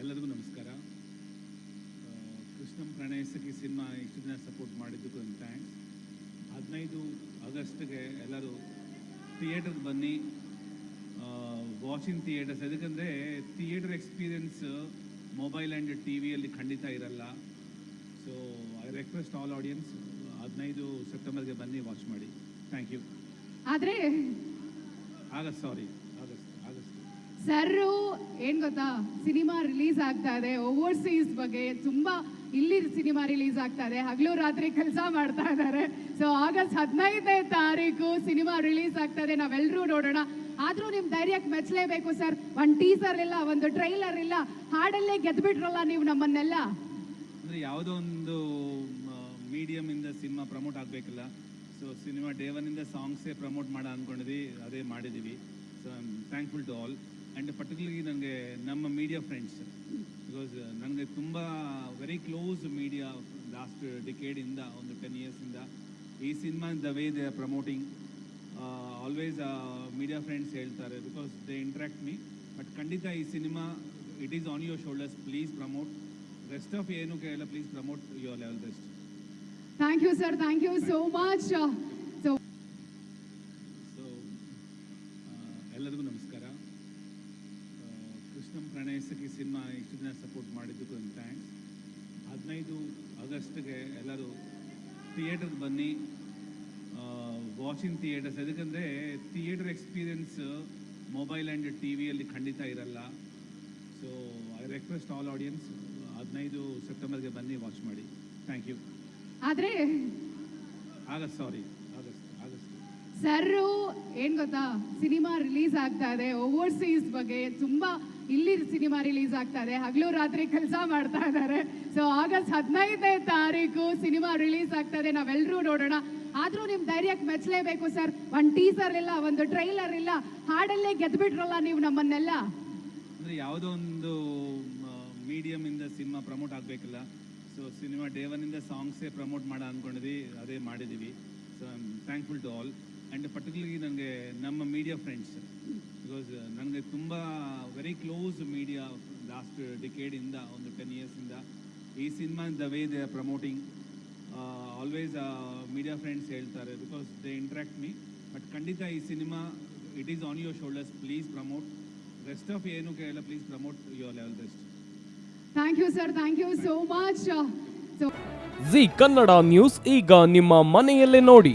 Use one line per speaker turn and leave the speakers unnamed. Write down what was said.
ಎಲ್ಲರಿಗೂ ನಮಸ್ಕಾರ. ಕೃಷ್ಣ ಪ್ರಣಯಸಖಿ ಸಿನಿಮಾ ಇಷ್ಟು ದಿನ ಸಪೋರ್ಟ್ ಮಾಡಿದ್ದಕ್ಕೂ ಒಂದು ಥ್ಯಾಂಕ್ಸ್. ಹದಿನೈದು ಆಗಸ್ಟ್ಗೆ ಎಲ್ಲರೂ ಥಿಯೇಟರ್ಗೆ ಬನ್ನಿ. ವಾಚಿಂಗ್ ಥಿಯೇಟರ್ಸ್ ಯಾಕಂದರೆ theatre experience mobile and T ವಿಯಲ್ಲಿ ಖಂಡಿತ ಇರಲ್ಲ. So I request all audience ಹದಿನೈದು ಸೆಪ್ಟೆಂಬರ್ಗೆ ಬನ್ನಿ ವಾಚ್ ಮಾಡಿ. ಥ್ಯಾಂಕ್ ಯು
ಆದರೆ
August sorry August August
sir ಏನ್ ಗೊತ್ತಾ? ಸಿನಿಮಾ ರಿಲೀಸ್ ಆಗ್ತಾ ಇದೆ. ಓವರ್ಸೀಸ್ ಬಗ್ಗೆ ತುಂಬಾ ಇಲ್ಲಿ ಸಿನಿಮಾ ರಿಲೀಸ್ ಆಗ್ತಾ ಇದೆ. ಹಗಲು ರಾತ್ರಿ ಕೆಲಸ ಮಾಡ್ತಾ ಇದ್ದಾರೆ ಸೊ ಆಗಸ್ಟ್ ಹದಿನೈದನೇ ತಾರೀಕು ಸಿನಿಮಾ ರಿಲೀಸ್ ಆಗ್ತಾ ಇದೆ. ನಾವೆಲ್ಲರೂ ನೋಡೋಣ. ಆದ್ರೂ ನಿಮ್ ಧೈರ್ಯಕ್ಕೆ ಮೆಚ್ಚಲೇಬೇಕು, ಸರ್. ಒಂದ್ ಟೀಸರ್ ಇಲ್ಲ, ಒಂದು ಟ್ರೈಲರ್ ಇಲ್ಲ. ಹಾಡಲ್ಲೇ ಗೆದ್ಬಿಟ್ರಲ್ಲ ನೀವು ನಮ್ಮನ್ನೆಲ್ಲ?
ಅಂದರೆ ಯಾವುದೋ ಒಂದು ಮೀಡಿಯಮಿಂದ ಸಿನಿಮಾ ಪ್ರಮೋಟ್ ಆಗಬೇಕಲ್ಲ. ಸೊ ಸಿನಿಮಾ ಡೇ ಒನ್ನಿಂದ ಸಾಂಗ್ಸೇ ಪ್ರಮೋಟ್ ಮಾಡ ಅಂದ್ಕೊಂಡಿದ್ವಿ ಅದೇ ಮಾಡಿದ್ದೀವಿ so I am thankful to all and particularly ನನಗೆ ನಮ್ಮ ಮೀಡಿಯಾ ಫ್ರೆಂಡ್ಸ್ ಬಿಕಾಸ್ ನನಗೆ ತುಂಬ ವೆರಿ ಕ್ಲೋಸ್ ಮೀಡಿಯಾ ಲಾಸ್ಟ್ ಡಿಕೇಡಿಂದ ಒಂದು ಟೆನ್ ಇಯರ್ಸಿಂದ ಈ cinema the way they are promoting always media friends ಹೇಳ್ತಾರೆ. Because they interact me but ಖಂಡಿತ ಈ cinema it is on your shoulders please promote rest of ಏನು ಕೇಳಲ್ಲ please promote your level best
thank you sir thank you so much so
so ಎಲ್ಲರಿಗೂ ನಮಸ್ಕಾರ. ಕೃಷ್ಣಂ ಪ್ರಣಯಸಖಿ cinema ಇಷ್ಟು ದಿನ support ಮಾಡಿದ್ದಕ್ಕೂ ಒಂದು thanks ಹದಿನೈದು ಆಗಸ್ಟ್ಗೆ ಎಲ್ಲರೂ ಥಿಯೇಟರ್ಗೆ ಬನ್ನಿ. ವಾಚಿಂಗ್ ಥಿಯೇಟರ್ಸ್ ಯಾಕಂದರೆ theatre experience mobile and T ವಿಯಲ್ಲಿ ಖಂಡಿತ ಇರಲ್ಲ. So I request all audience ಹದಿನೈದು ಸೆಪ್ಟೆಂಬರ್ಗೆ ಬನ್ನಿ ವಾಚ್ ಮಾಡಿ. ಥ್ಯಾಂಕ್ ಯು
ಆದರೆ
ಆಗಸ್ಟ್ ಸಾರಿ
ಸರ್ ಏನ್ ಗೊತ್ತಾ? ಸಿನಿಮಾ ರಿಲೀಸ್ ಆಗ್ತಾ ಇದೆ. ಓವರ್ಸೀಸ್ ಬಗ್ಗೆ ತುಂಬಾ ಇಲ್ಲಿ ಸಿನಿಮಾ ರಿಲೀಸ್ ಆಗ್ತಾ ಇದೆ. ಹಗಲು ರಾತ್ರಿ ಕೆಲಸ ಮಾಡ್ತಾ ಇದ್ದಾರೆ ಸೊ ಆಗಸ್ಟ್ ಹದಿನೈದನೇ ತಾರೀಕು ಸಿನಿಮಾ ರಿಲೀಸ್ ಆಗ್ತಾ ಇದೆ. ನಾವೆಲ್ಲರೂ ನೋಡೋಣ. ಆದ್ರೂ ನಿಮ್ ಧೈರ್ಯಕ್ಕೆ ಮೆಚ್ಚಲೇಬೇಕು, ಸರ್. ಒಂದ್ ಟೀಸರ್ ಇಲ್ಲ, ಒಂದು ಟ್ರೈಲರ್ ಇಲ್ಲ. ಹಾಡಲ್ಲೇ ಗೆದ್ಬಿಟ್ರಲ್ಲ ನೀವು ನಮ್ಮನ್ನೆಲ್ಲ?
ಅಂದರೆ ಯಾವುದೋ ಒಂದು ಮೀಡಿಯಮಿಂದ ಸಿನಿಮಾ ಪ್ರಮೋಟ್ ಆಗಬೇಕಿಲ್ಲ. ಸೊ ಸಿನಿಮಾ ಡೇ ಒನ್ನಿಂದ ಸಾಂಗ್ಸೇ ಪ್ರಮೋಟ್ ಮಾಡ ಅನ್ಕೊಂಡಿದ್ವಿ. ಅದೇ ಮಾಡಿದ್ದೀವಿ so I am thankful to all and particularly ನನಗೆ ನಮ್ಮ ಮೀಡಿಯಾ ಫ್ರೆಂಡ್ಸ್ ಬಿಕಾಸ್ ನನಗೆ ತುಂಬ ವೆರಿ ಕ್ಲೋಸ್ ಮೀಡಿಯಾ ಲಾಸ್ಟ್ ಡಿಕೇಡಿಂದ ಒಂದು ಟೆನ್ ಇಯರ್ಸಿಂದ ಈ cinema the way they are promoting always media friends ಹೇಳ್ತಾರೆ because they interact me but ಖಂಡಿತ ಈ cinema it is on your shoulders please promote rest of ಏನು ಕೇಳಲ್ಲ please promote your level best
thank you sir thank you so much so
Zee Kannada news ಈಗ ನಿಮ್ಮ ಮನೆಯಲ್ಲೇ ನೋಡಿ.